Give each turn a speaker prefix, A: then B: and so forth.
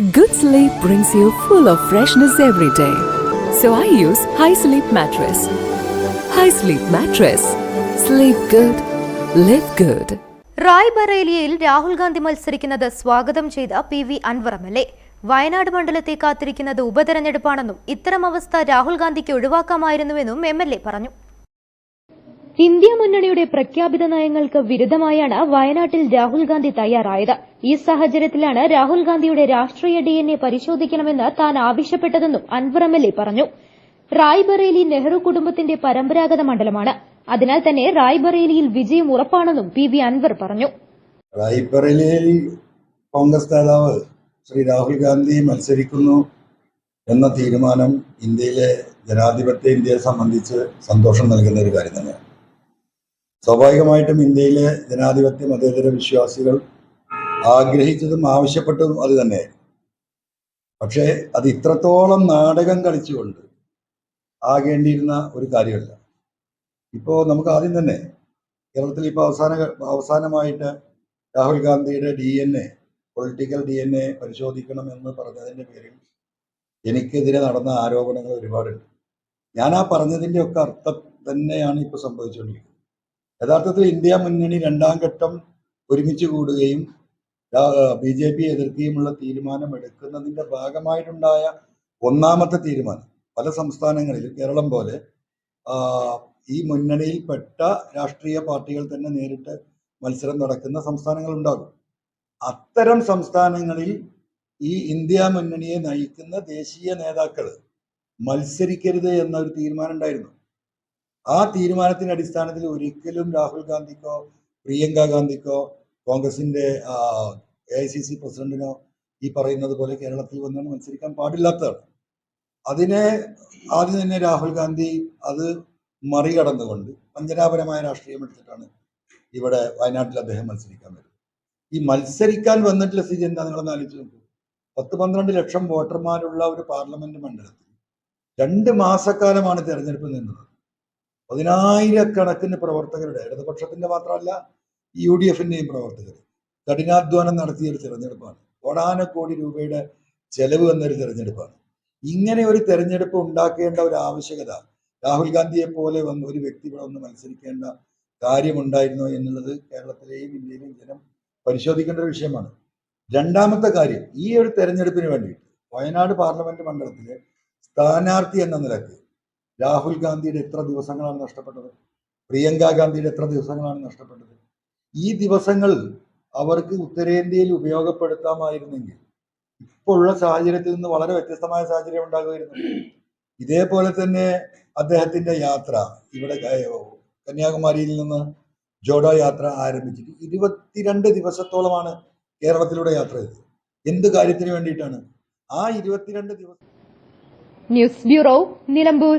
A: Good sleep brings you full of freshness every day. So I use High Sleep Mattress. High Sleep Mattress. Sleep good. Live good.
B: റായ്ബറേലിയയിൽ Rahul Gandhi മത്സരിക്കുന്നത് സ്വാഗതം ചെയ്ത P V Anvar M L A Wayanad മണ്ഡലത്തെ കാത്തിരിക്കുന്നത് ഉപതെരഞ്ഞെടുപ്പാണെന്നും ഇത്തരം അവസ്ഥ രാഹുൽ ഗാന്ധിക്ക് ഒഴിവാക്കാമായിരുന്നുവെന്നും എം എൽ എ പറഞ്ഞു ഇന്ത്യ മുന്നണിയുടെ പ്രഖ്യാപിത നയങ്ങൾക്ക് വിരുദ്ധമായാണ് വയനാട്ടിൽ രാഹുൽ ഗാന്ധി തയ്യാറായത്. ഈ സാഹചര്യത്തിലാണ് രാഹുൽ ഗാന്ധിയുടെ രാഷ്ട്രീയ ഡിഎൻഎ പരിശോധിക്കണമെന്ന് താൻ ആവശ്യപ്പെട്ടതെന്നും അൻവർ എം എൽ എ പറഞ്ഞു. റായ്ബറേലി നെഹ്റു കുടുംബത്തിന്റെ പരമ്പരാഗത മണ്ഡലമാണ്. അതിനാൽ തന്നെ റായ്ബറേലിയിൽ വിജയം ഉറപ്പാണെന്നും പി വി അൻവർ പറഞ്ഞു.
C: റായ്ബറേലിയിൽ കോൺഗ്രസ് നേതാവ് ശ്രീ രാഹുൽ ഗാന്ധി മത്സരിക്കുന്നു എന്ന തീരുമാനം ഇന്ത്യയിലെ ജനാധിപത്യ ഇന്ത്യയെ സംബന്ധിച്ച് സന്തോഷം നൽകുന്ന ഒരു കാര്യം സ്വാഭാവികമായിട്ടും ഇന്ത്യയിലെ ജനാധിപത്യ മതേതര വിശ്വാസികൾ ആഗ്രഹിച്ചതും ആവശ്യപ്പെട്ടതും അത് തന്നെയായിരുന്നു. പക്ഷേ അത് ഇത്രത്തോളം നാടകം കളിച്ചുകൊണ്ട് ആകേണ്ടിയിരുന്ന ഒരു കാര്യമല്ല. ഇപ്പോൾ നമുക്ക് ആദ്യം തന്നെ കേരളത്തിൽ ഇപ്പോൾ അവസാന അവസാനമായിട്ട് രാഹുൽ ഗാന്ധിയുടെ D N A political D N A പരിശോധിക്കണം എന്ന് പറഞ്ഞതിന്റെ പേരിൽ എനിക്കെതിരെ നടന്ന ആരോപണങ്ങൾ ഒരുപാടുണ്ട്. ഞാൻ ആ പറഞ്ഞതിന്റെ ഒക്കെ അർത്ഥം തന്നെയാണ് ഇപ്പോൾ സംഭവിച്ചുകൊണ്ടിരിക്കുന്നത്. യഥാർത്ഥത്തിൽ ഇന്ത്യ മുന്നണി രണ്ടാം ഘട്ടം ഒരുമിച്ച് കൂടുകയും ബി ജെ പി എതിർക്കുകയുമുള്ള തീരുമാനം എടുക്കുന്നതിന്റെ ഭാഗമായിട്ടുണ്ടായ ഒന്നാമത്തെ തീരുമാനം പല സംസ്ഥാനങ്ങളിലും കേരളം പോലെ ഈ മുന്നണിയിൽപ്പെട്ട രാഷ്ട്രീയ പാർട്ടികൾ തന്നെ നേരിട്ട് മത്സരം നടക്കുന്ന സംസ്ഥാനങ്ങൾ ഉണ്ടാകും അത്തരം സംസ്ഥാനങ്ങളിൽ ഈ ഇന്ത്യ മുന്നണിയെ നയിക്കുന്ന ദേശീയ നേതാക്കൾ മത്സരിക്കരുത് എന്നൊരു തീരുമാനം ഉണ്ടായിരുന്നു ആ തീരുമാനത്തിന്റെ അടിസ്ഥാനത്തിൽ ഒരിക്കലും രാഹുൽ ഗാന്ധിക്കോ പ്രിയങ്ക ഗാന്ധിക്കോ കോൺഗ്രസിന്റെ എ ഐ സി സി പ്രസിഡന്റിനോ ഈ പറയുന്നത് പോലെ കേരളത്തിൽ വന്നാണ് മത്സരിക്കാൻ പാടില്ലാത്തതാണ്. അതിനെ ആദ്യം തന്നെ രാഹുൽ ഗാന്ധി അത് മറികടന്നുകൊണ്ട് വഞ്ചനാപരമായ രാഷ്ട്രീയം എടുത്തിട്ടാണ് ഇവിടെ വയനാട്ടിൽ അദ്ദേഹം മത്സരിക്കാൻ വരുന്നത്. ഈ മത്സരിക്കാൻ വന്നിട്ടുള്ള സ്ഥിതി എന്താ നിങ്ങളൊന്ന് ആലോചിച്ച് നോക്കൂ. പത്ത് പന്ത്രണ്ട് ലക്ഷം വോട്ടർമാരുള്ള ഒരു പാർലമെന്റ് മണ്ഡലത്തിൽ രണ്ട് മാസക്കാലമാണ് തെരഞ്ഞെടുപ്പ് നിന്നത് പതിനായിരക്കണക്കിന് പ്രവർത്തകരുടെ ഇടതുപക്ഷത്തിന്റെ മാത്രമല്ല യു ഡി എഫിന്റെയും പ്രവർത്തകർ. കഠിനാധ്വാനം നടത്തിയ ഒരു തെരഞ്ഞെടുപ്പാണ്. കോടാനക്കോടി രൂപയുടെ ചെലവ് വന്നൊരു തിരഞ്ഞെടുപ്പാണ്. ഇങ്ങനെ ഒരു തെരഞ്ഞെടുപ്പ് ഉണ്ടാക്കേണ്ട ഒരു ആവശ്യകത രാഹുൽ ഗാന്ധിയെ പോലെ വന്ന് ഒരു വ്യക്തി ഇവിടെ ഒന്ന് മത്സരിക്കേണ്ട കാര്യമുണ്ടായിരുന്നോ എന്നുള്ളത് കേരളത്തിലെയും ഇന്ത്യയിലെയും ജനം പരിശോധിക്കേണ്ട ഒരു വിഷയമാണ്. രണ്ടാമത്തെ കാര്യം ഈ ഒരു തെരഞ്ഞെടുപ്പിന് വേണ്ടിയിട്ട് വയനാട് പാർലമെന്റ് മണ്ഡലത്തിലെ സ്ഥാനാർത്ഥി എന്ന നിലയ്ക്ക് രാഹുൽ ഗാന്ധിയുടെ എത്ര ദിവസങ്ങളാണ് നഷ്ടപ്പെട്ടത്? പ്രിയങ്ക ഗാന്ധിയുടെ എത്ര ദിവസങ്ങളാണ് നഷ്ടപ്പെട്ടത്? ഈ ദിവസങ്ങൾ അവർക്ക് ഉത്തരേന്ത്യയിൽ ഉപയോഗപ്പെടുത്താമായിരുന്നെങ്കിൽ ഇപ്പോഴുള്ള സാഹചര്യത്തിൽ നിന്ന് വളരെ വ്യത്യസ്തമായ സാഹചര്യം ഉണ്ടാകുമായിരുന്നു. ഇതേപോലെ തന്നെ അദ്ദേഹത്തിന്റെ യാത്ര ഇവിടെ കന്യാകുമാരിയിൽ നിന്ന് ജോഡോ യാത്ര ആരംഭിച്ചിട്ട് ഇരുപത്തിരണ്ട് ദിവസത്തോളമാണ് കേരളത്തിലൂടെ യാത്ര ചെയ്തത്. എന്ത് കാര്യത്തിന് വേണ്ടിയിട്ടാണ്? ആ ഇരുപത്തിരണ്ട് ദിവസം
B: news bureau Nilambur.